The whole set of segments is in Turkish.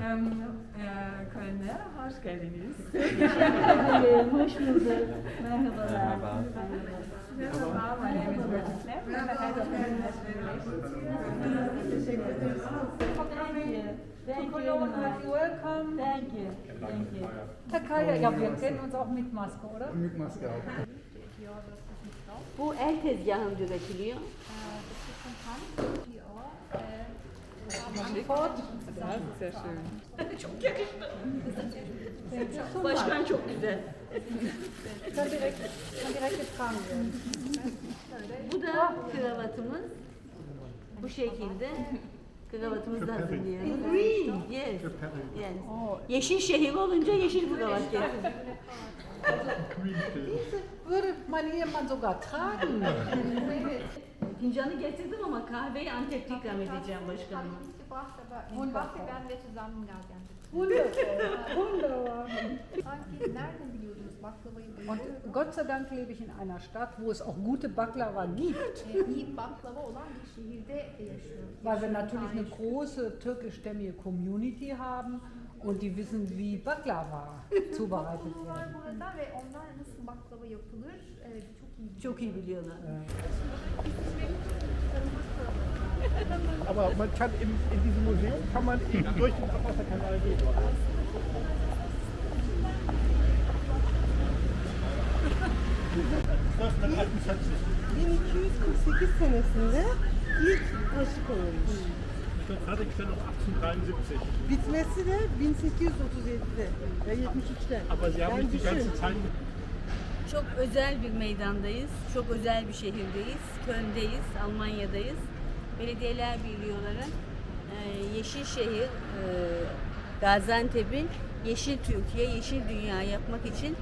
Ähm, äh, Kölner, hoş geldiniz. Ederim, hoş bulduk. Merhabalar. Merhaba. Merhaba, my name is Bertie I'm the head of Kölner Teşekkür ederiz. Thank you. Thank you. Welcome. Thank you. Thank you. Takaya, ja, wir kennen uns auch mit Maske, oder? Mit Maske auch. Bu el tezgahında üretiliyor. Frankfurt. Das ist sehr schön. Başkan çok güzel. Kann direkt, kann direkt werden. Bu da kravatımız. Bu şekilde. Kravatımızı da hazırlıyoruz. Green. Yes. Yes. Yeşil şehir olunca yeşil kravat getirdim. Würde mein Ehemann sogar tragen. Fincanı getirdim ama kahveyi Antep'te ikram edeceğim in Wache werden wir zusammen Gaziantep. Wunderbar. Wunderbar. Sanki nereden biliyordunuz baklavayı Und. Gott sei Dank lebe ich in einer Stadt, wo es auch gute Baklava gibt. Ee, iyi baklava olan bir şehirde yaşıyorum. Weil wir natürlich eine große türkischstämmige Community haben und die wissen, wie Baklava zubereitet Var werden. burada ve onlar nasıl baklava yapılır çok iyi biliyor. Çok iyi biliyorlar. Aber man kann im, in diesem Museum kann man eben durch den Abwasserkanal gehen. Das 1248 senesinde ilk taşı konulmuş. Fertigstellung 1873. Bitmesi de 1837'de ve 73'te. Aber Sie haben Yani nicht die ganze Zeit Çok özel bir meydandayız. Çok özel bir şehirdeyiz. Köln'deyiz, Almanya'dayız. Belediyeler Birliği olarak e, Yeşilşehir, e, Yeşil Türkiye, Yeşil Dünya yapmak için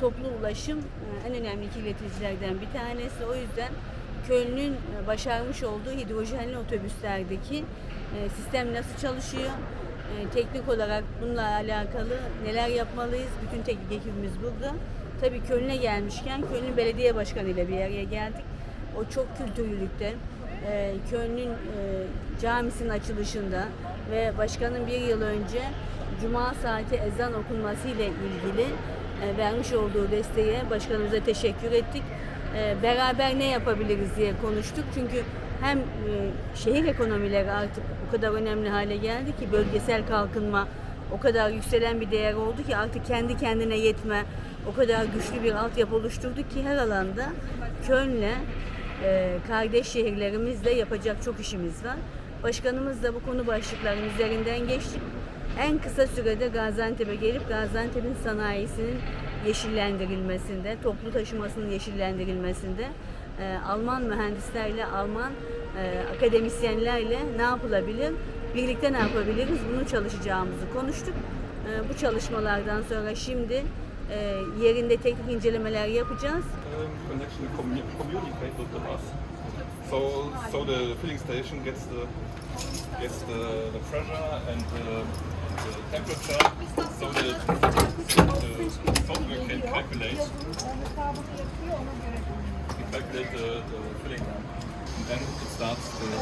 toplu ulaşım e, en önemli kirleticilerden bir tanesi. O yüzden Köln'ün e, başarmış olduğu hidrojenli otobüslerdeki e, sistem nasıl çalışıyor? Teknik olarak bununla alakalı neler yapmalıyız? Bütün teknik ekibimiz burada. Tabii Köln'e gelmişken Köln'ün belediye başkanı ile bir araya geldik. O çok kültürlülükte. E, Köln'ün e, camisinin açılışında ve başkanın bir yıl önce Cuma saati ezan okunması ile ilgili e, vermiş olduğu desteğe başkanımıza teşekkür ettik. E, beraber ne yapabiliriz diye konuştuk. Çünkü hem e, şehir ekonomileri artık o kadar önemli hale geldi ki bölgesel kalkınma o kadar yükselen bir değer oldu ki artık kendi kendine yetme o kadar güçlü bir altyapı oluşturduk ki her alanda Köln'le e, kardeş şehirlerimizle yapacak çok işimiz var. Başkanımız da bu konu başlıklarının üzerinden geçti. En kısa sürede Gaziantep'e gelip Gaziantep'in sanayisinin yeşillendirilmesinde, toplu taşımasının yeşillendirilmesinde e, Alman mühendislerle, Alman e, akademisyenlerle ne yapılabilir, birlikte ne yapabiliriz bunu çalışacağımızı konuştuk. E, bu çalışmalardan sonra şimdi e, yerinde teknik incelemeler yapacağız. um. So, so the filling station gets the gets the, the pressure and the, the temperature, so the, the software can calculate can calculate the, the filling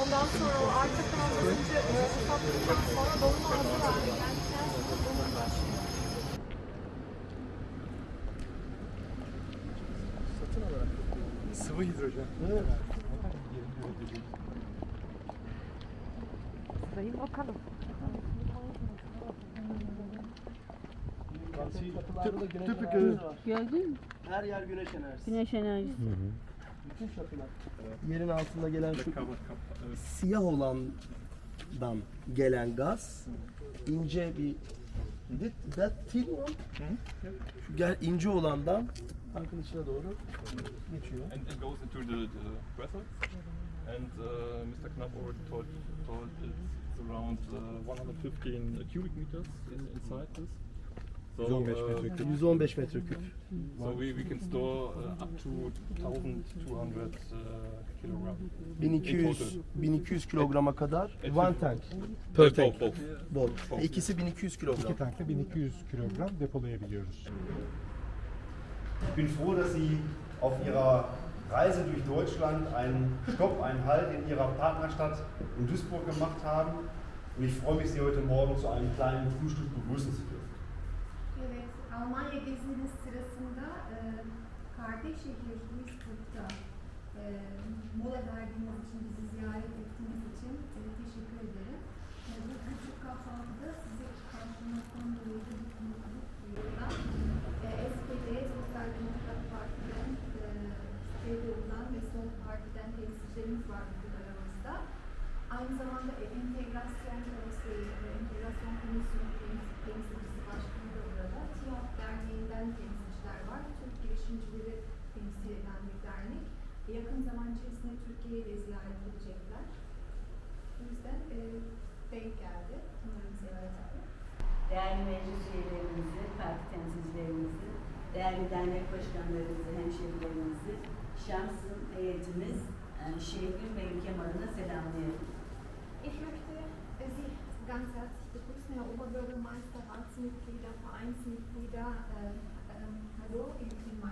Ondan sonra o ısıtıcı e, ısıttıktan sonra dolma hazır hale geldikten sonra dolma başlıyor. Sıvı hidrojen. Typical Gördün mü? Her yer güneş enerjisi. Güneş enerjisi. Bütün çatılar. Yerin altında gelen şu cover cup. Uh, siyah olandan gelen gaz ince bir That, that thin one. Şu gel ince olandan tankın içine doğru geçiyor. and it goes into the, the vessel. And uh, Mr. Knapp already told, told it's around uh, 115 cubic meters in, inside this. So, uh, 115 metreküp. so we, we can store uh, up to 1200 uh, kilogram. 1200 1200 kilograma kadar one tank per both, tank. both. Both. İkisi 1200 kilogram. İki tankta 1200 kilogram depolayabiliyoruz. Ich bin froh, dass Sie auf Ihrer Reise durch Deutschland einen Stopp, einen Halt in ihrer Partnerstadt in Duisburg gemacht haben. Und ich freue mich, Sie heute Morgen zu einem kleinen Frühstück begrüßen zu dürfen. Evet, Almanya geziniz sırasında e, kardeş şehir Duisburg'da e, mola verdiğiniz için, bizi ziyaret ettiğiniz için e, teşekkür ederim. E, bu küçük kahvaltıda sizi karşılamaktan dolayı da bir mutluluk duyuyorum. E, SPD, Sosyal Demokrat Parti'den, e, CDU'dan ve Sol Parti'den temsilcilerimiz var bugün aramızda. Aynı zamanda e, entegrasyon konseyi, entegrasyon komisyonu temsil- temsilcisi başkanı da burada. TİOP Derneği'nden temsilciler var. Türk girişimcileri temsil eden bir dernek. E, yakın zaman içerisinde Türkiye'yi de ziyaret edecekler. O yüzden e, denk geldi. Umarım ziyaret eder. Değerli meclis üyelerimizi, parti temsilcilerimizi, değerli dernek başkanlarımızı, hemşehrilerimizi, şahsın heyetimiz, e, şehrin ve ülkem adına selamlıyorum. Ich möchte äh, Sie ganz herzlich begrüßen, Herr Oberbürgermeister, Ratsmitglieder, Vereinsmitglieder. Äh, ähm, hallo in, in meinem